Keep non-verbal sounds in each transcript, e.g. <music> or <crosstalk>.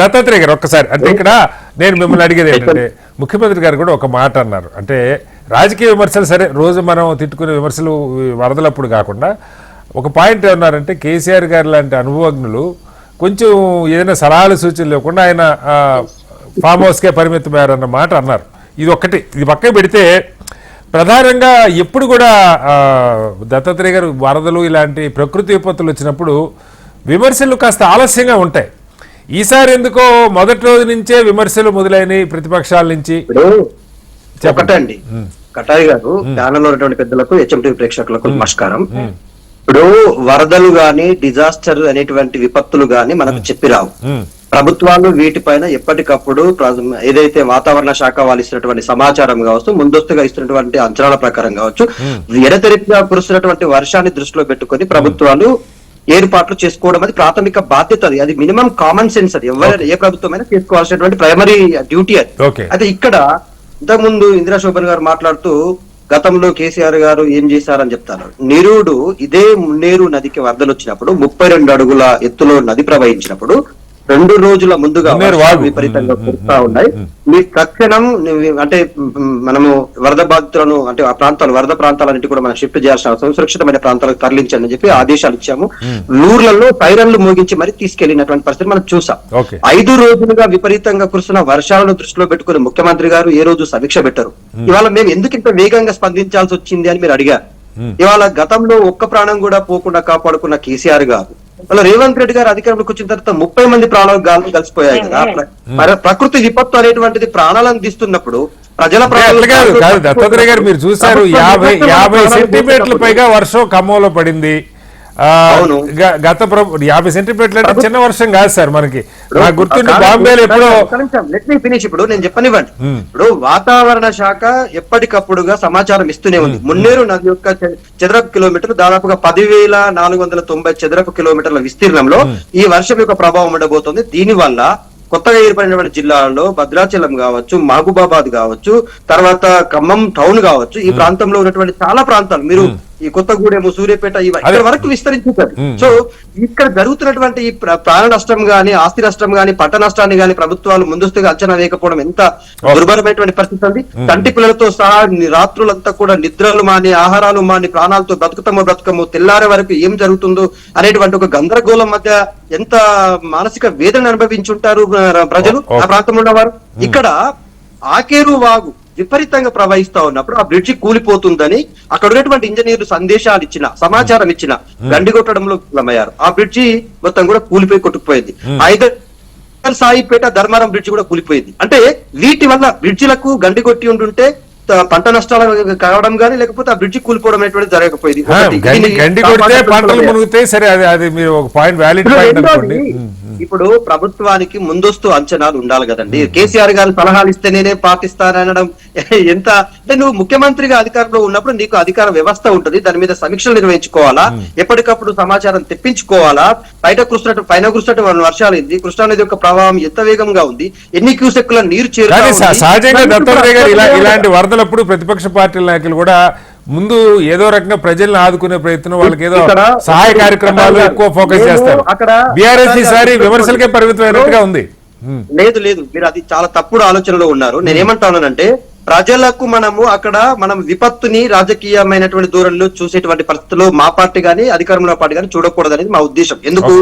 దత్తాత్రేయ గారు ఒక్కసారి. అంటే ఇక్కడ నేను మిమ్మల్ని అడిగేది ఏంటంటే ముఖ్యమంత్రి గారు కూడా ఒక మాట అన్నారు. అంటే రాజకీయ విమర్శలు సరే రోజు మనం తిట్టుకునే విమర్శలు వరదలప్పుడు కాకుండా ఒక పాయింట్ ఏమన్నారంటే కేసీఆర్ గారు లాంటి అనుభవజ్ఞులు కొంచెం ఏదైనా సలహాలు సూచనలు లేకుండా ఆయన ఫామ్ హౌస్కే పరిమితమయ్యారన్న మాట అన్నారు. ఇది ఒక్కటి. ఇది పక్కన పెడితే ప్రధానంగా ఎప్పుడు కూడా దత్తాత్రేయ గారు వరదలు ఇలాంటి ప్రకృతి విపత్తులు వచ్చినప్పుడు విమర్శలు కాస్త ఆలస్యంగా ఉంటాయి. ఈసారి ఎందుకో మొదటి రోజు నుంచే విమర్శలు మొదలైనవి ప్రతిపక్షాల నుంచి. ఇప్పుడు ఒకటండి కటారి గారు ప్యానల్ ఉన్నటువంటి పెద్దలకు హెచ్ఎంటీ ప్రేక్షకులకు నమస్కారం. ఇప్పుడు వరదలు గాని డిజాస్టర్ అనేటువంటి విపత్తులు గాని మనకు చెప్పి రావు ఉమ్, ప్రభుత్వాలు వీటిపైన ఎప్పటికప్పుడు ఏదైతే వాతావరణ శాఖ వాళ్ళు ఇస్తున్నటువంటి సమాచారం కావచ్చు ముందస్తుగా ఇస్తున్నటువంటి అంచనాల ప్రకారం కావచ్చు ఎడతెరిపిగా కురుస్తున్నటువంటి వర్షాన్ని దృష్టిలో పెట్టుకొని ప్రభుత్వాలు ఏర్పాట్లు చేసుకోవడం అది ప్రాథమిక బాధ్యత అది. అది మినిమం కామన్ సెన్స్ అది. ఎవరైనా ఏ ప్రభుత్వమైనా చేసుకోవాల్సినటువంటి ప్రైమరీ డ్యూటీ అది. అయితే ఇక్కడ ఇంతకుముందు ఇందిరా శోభన్ గారు మాట్లాడుతూ గతంలో కేసీఆర్ గారు ఏం చేశారని చెప్తారు. నిరుడు ఇదే మున్నేరు నదికి వరదలు వచ్చినప్పుడు ముప్పై రెండు అడుగుల ఎత్తులో నది ప్రవహించినప్పుడు రెండు రోజుల ముందుగా. విపరీతంగా కురుస్తా ఉన్నాయి. మీ తక్షణం అంటే మనము వరద బాధితులను అంటే ఆ ప్రాంతాలు వరద ప్రాంతాలన్నిటి కూడా మనం షిఫ్ట్ చేయాల్సిన అవసరం సురక్షితమైన ప్రాంతాలకు తరలించండి అని చెప్పి ఆదేశాలు ఇచ్చాము. ఊర్లలో సైరన్లు మోగించి మరి తీసుకెళ్ళినటువంటి పరిస్థితి మనం చూసాం. ఐదు రోజులుగా విపరీతంగా కురుస్తున్న వర్షాలను దృష్టిలో పెట్టుకుని ముఖ్యమంత్రి గారు ఏ రోజు సమీక్ష పెట్టరు. ఇవాళ మేము ఎందుకు ఇంత వేగంగా స్పందించాల్సి వచ్చింది అని మీరు అడిగారు. ఇవాళ గతంలో ఒక్క ప్రాణం కూడా పోకుండా కాపాడుకున్న కేసీఆర్ గారు వాళ్ళ రేవంత్ రెడ్డి గారు అధికారంలోకి వచ్చిన తర్వాత ముప్పై మంది ప్రాణాలు గాలు కలిసిపోయాయి కదా. ప్ర- ప్ర- ప్రకృతి విపత్తు అనేటువంటిది ప్రాణాలను తీస్తున్నప్పుడు ప్రజల దత్తాత్రేయ గారు మీరు ప్రభుత్వం యాభై యాభై సెంటీమీటర్ల పైగా వర్షం ఖమ్మంలో పడింది. గత ప్రభు యాభై సెంటీమీటర్లు అంటే చిన్న వర్షం కాదు సార్ మనకి. నాకు గుర్తుండి కాదు, బాంబేలో ఎప్పుడో లెట్ మీ ఫినిష్ ఇప్పుడు నేను చెప్పనివ్వండి. మ్మ్. ఇప్పుడు వాతావరణ శాఖ ఎప్పటికప్పుడుగా సమాచారం ఇస్తూనే ఉంది. మున్నేరు నది యొక్క చదరపు కిలోమీటర్లు దాదాపుగా పదివేల నాలుగు వందల తొంభై చదరపు కిలోమీటర్ల విస్తీర్ణంలో ఈ వర్షం యొక్క ప్రభావం ఉండబోతోంది. దీని వల్ల కొత్తగా ఏర్పడినటువంటి జిల్లాల్లో భద్రాచలం కావచ్చు మహబూబాబాద్ కావచ్చు తర్వాత ఖమ్మం టౌన్ కావచ్చు ఈ ప్రాంతంలో ఉన్నటువంటి చాలా ప్రాంతాలు. మీరు ఈ కొత్తగూడెము సూర్యాపేట ఇక్కడ వరకు విస్తరించారు సో ఇక్కడ జరుగుతున్నటువంటి ఈ ప్ర- ప్రాణ నష్టం గాని ఆస్తి నష్టం గాని పంట నష్టాన్ని గాని ప్రభుత్వాలు ముందస్తుగా అంచనా వేయకపోవడం ఎంత దుర్భరమైనటువంటి పరిస్థితి ఉంది తంటి పిల్లలతో సహా రాత్రులంతా కూడా నిద్రలు మాని ఆహారాలు మాని ప్రాణాలతో బ్రతుకుతామో బ్రతుకమో తెల్లారే వరకు ఏం జరుగుతుందో అనేటువంటి ఒక గందరగోళం మధ్య ఎంత మానసిక వేదన అనుభవించుంటారు ప్రజలు ఆ ప్రాంతంలో ఉన్నవారు. ఇక్కడ ఆకేరు వాగు విపరీతంగా ప్రవహిస్తా ఉన్నప్పుడు ఆ బ్రిడ్జి కూలిపోతుందని అక్కడ ఉన్నటువంటి ఇంజనీర్లు సందేశాలు ఇచ్చిన సమాచారం ఇచ్చిన గండి కొట్టడంలో విఫలమయ్యారు ఆ బ్రిడ్జి మొత్తం కూడా కూలిపోయి కొట్టుకుపోయింది. ఐదర్ సాయిపేట ధర్మారం బ్రిడ్జి కూడా కూలిపోయింది. అంటే వీటి వల్ల బ్రిడ్జిలకు గండి కొట్టి ఉంటుంటే పంట నష్టాలు కావడం గానీ లేకపోతే ఆ బ్రిడ్జి కూలిపోవడం అనేటువంటి జరగకపోయింది. గండి కొడితే పంటలు లేదు. మునుగుతాయి సరే అది అది మీరు ఒక పాయింట్ వ్యాలిడ్ పాయింట్ అనుకోండి. ఇప్పుడు ప్రభుత్వానికి ముందస్తు అంచనాలు ఉండాలి కదండి. కేసీఆర్ గారు సలహాలు ఇస్తే నేనే పాటిస్తానడం <laughs> ఎంత అంటే నువ్వు ముఖ్యమంత్రిగా అధికారంలో ఉన్నప్పుడు నీకు అధికార వ్యవస్థ ఉంటుంది. దాని మీద సమీక్షలు నిర్వహించుకోవాలా? ఎప్పటికప్పుడు సమాచారం తెప్పించుకోవాలా? బయట కృష్ణ పైన కృష్ణ వర్షాలు ఏంది? కృష్ణా నది యొక్క ప్రవాహం ఎంత వేగంగా ఉంది? ఎన్ని క్యూసెక్కుల నీరు ఉంది. సహజంగా ఇలాంటి వరదలప్పుడు ప్రతిపక్ష పార్టీల నాయకులు కూడా ముందు ఏదో రకంగా ప్రజల్ని ఆదుకునే ప్రయత్నం వాళ్ళకి ఏదో సహాయ కార్యక్రమాలు ఎక్కువ ఫోకస్ చేస్తారు. అక్కడ బీఆర్ఎస్ ఈసారి విమర్శలకే పరిమితమైనట్టుగా ఉంది. లేదు లేదు. మీరు అది చాలా తప్పుడు ఆలోచనలో ఉన్నారు. నేను ఏమంటానంటే ప్రజలకు మనము అక్కడ మనం విపత్తుని రాజకీయమైనటువంటి దూరంలో చూసేటువంటి పరిస్థితుల్లో మా పార్టీ గాని అధికారంలో పార్టీ గాని చూడకూడదు అనేది మా ఉద్దేశం. ఎందుకు?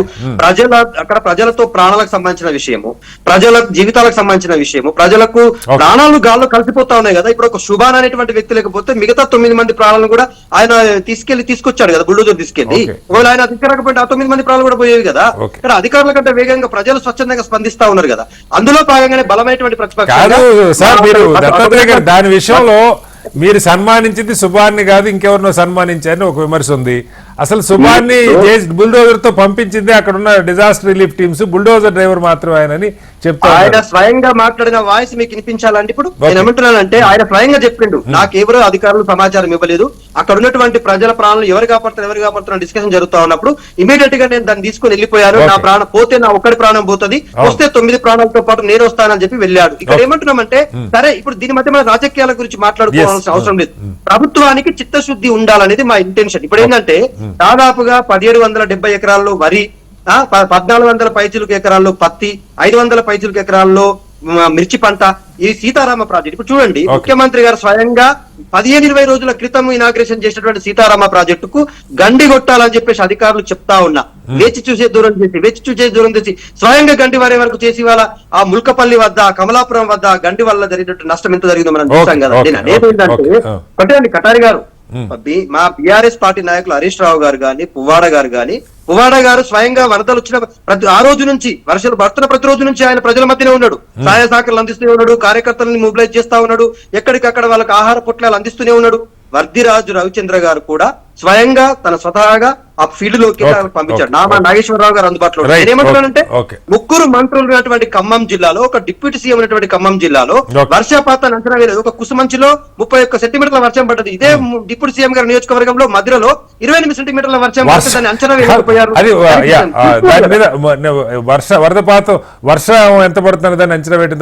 ప్రజల అక్కడ ప్రజలతో ప్రాణాలకు సంబంధించిన విషయము ప్రజల జీవితాలకు సంబంధించిన విషయము ప్రజలకు ప్రాణాలు గాల్లో కలిసిపోతా ఉన్నాయి కదా. ఇప్పుడు ఒక శుభాన్ అనేటువంటి వ్యక్తి లేకపోతే మిగతా తొమ్మిది మంది ప్రాణాలను కూడా ఆయన తీసుకెళ్ళి తీసుకొచ్చాడు కదా బుల్డోజర్ తీసుకెళ్ళి. ఒకవేళ ఆయన తీసుకురాకపోతే ఆ తొమ్మిది మంది ప్రాణాలు కూడా పోయేవి కదా. ఇక్కడ అధికారుల కంటే వేగంగా ప్రజలు స్వచ్ఛందంగా స్పందిస్తా ఉన్నారు కదా. అందులో భాగంగానే బలమైనటువంటి కాదు దాని విషయం విషయంలో మీరు సన్మానించింది సుభాన్ని కాదు ఇంకెవరినో సన్మానించారని ఒక విమర్శ ఉంది. అసలు సుభాన్ని బుల్డోజర్తో పంపించింది అక్కడ ఉన్న disaster relief teams bulldozer driver మాత్రమే ఆయనని ఆయన. స్వయంగా మాట్లాడిన వాయిస్ మీకు వినిపించాలంటే ఇప్పుడు. నేను ఏమంటున్నానంటే ఆయన స్వయంగా చెప్పిండు. నాకెవరో అధికారులు సమాచారం ఇవ్వలేదు. అక్కడ ఉన్నటువంటి ప్రజల ప్రాణాలు ఎవరు కాపాడుతారు ఎవరు కాపాడుతున్న డిస్కషన్ జరుగుతా ఉన్నప్పుడు ఇమీడియట్గా నేను దాన్ని తీసుకుని వెళ్ళిపోయాను. నా. ప్రాణం పోతే నా ఒక్కడి ప్రాణం పోతుంది. అవును. వస్తే తొమ్మిది ప్రాణాలతో పాటు నేను వస్తానని చెప్పి వెళ్ళాడు. ఇక్కడ. ఏమంటున్నామంటే సరే ఇప్పుడు దీని మధ్య మన రాజకీయాల గురించి మాట్లాడుకోవాల్సిన. అవసరం లేదు. ప్రభుత్వానికి చిత్తశుద్ధి ఉండాలనేది మా ఇంటెన్షన్ ఇప్పుడు ఏంటంటే దాదాపుగా పదిహేడు వందల డెబ్బై ఎకరాల్లో వరి పద్నాలుగు వందల పైచిలుకు ఎకరాల్లో పత్తి ఐదు వందల పైచిలుకు ఎకరాల్లో మిర్చి పంట. ఈ సీతారామ ప్రాజెక్ట్. ఇప్పుడు చూడండి. ముఖ్యమంత్రి గారు స్వయంగా పదిహేను ఇరవై రోజుల క్రితం ఇనాగ్రేషన్ చేసినటువంటి సీతారామ ప్రాజెక్టుకు గండి కొట్టాలని చెప్పేసి అధికారులు చెప్తా ఉన్నా. వేచి చూసే దూరం చేసి వేచి చూసే దూరం చేసి స్వయంగా గండి వారే వరకు చేసి వాళ్ళ ఆ ముల్కపల్లి వద్ద కమలాపురం వద్ద ఆ గండి వల్ల జరిగినట్టు నష్టం ఎంత జరిగిందో మనం Okay, చూసాం కదా. ఏంటంటే ah. కొట్టండి కటారి గారు. మా బిఆర్ఎస్ పార్టీ నాయకులు హరీష్ రావు గారు గాని పువ్వాడ గారు గాని పువ్వాడ గారు స్వయంగా వరదలు వచ్చిన ప్రతి ఆ రోజు నుంచి వర్షాలు పడుతున్న ప్రతి రోజు నుంచి ఆయన ప్రజల మధ్యనే ఉన్నాడు. సహాయ సహకారాలు అందిస్తూనే ఉన్నాడు కార్యకర్తలను మొబిలైజ్ చేస్తా ఉన్నాడు ఎక్కడికక్కడ వాళ్ళకి ఆహార పొట్లాలు అందిస్తూనే ఉన్నాడు. వర్ధిరాజు రవిచంద్ర గారు కూడా స్వయంగా తన స్వతహాగా ఆ ఫీల్డ్లోకి పంపించాడు okay, నామా. నాగేశ్వరరావు గారు అందుబాటులో నేనేమంటున్నానంటే okay. ముగ్గురు మంత్రులు ఉన్నటువంటి ఖమ్మం జిల్లాలో ఒక డిప్యూటీ సీఎం ఉన్నటువంటి ఖమ్మం జిల్లాలో. వర్షపాతాన్ని అంచనా వేయలేదు. ఒక కుసుమంచిలో ముప్పై ఒక్క సెంటీమీటర్ల వర్షం పడ్డది. ఇదే ము- డిప్యూటీ సీఎం గారి నియోజకవర్గంలో మధ్యలో ఇరవై ఎనిమిది సెంటీమీటర్ల వర్షం పడితే దాన్ని అంచనా మ- వర్ష వరదపాతం వర్షం ఎంత పడుతున్నదని అంచనా వేయడం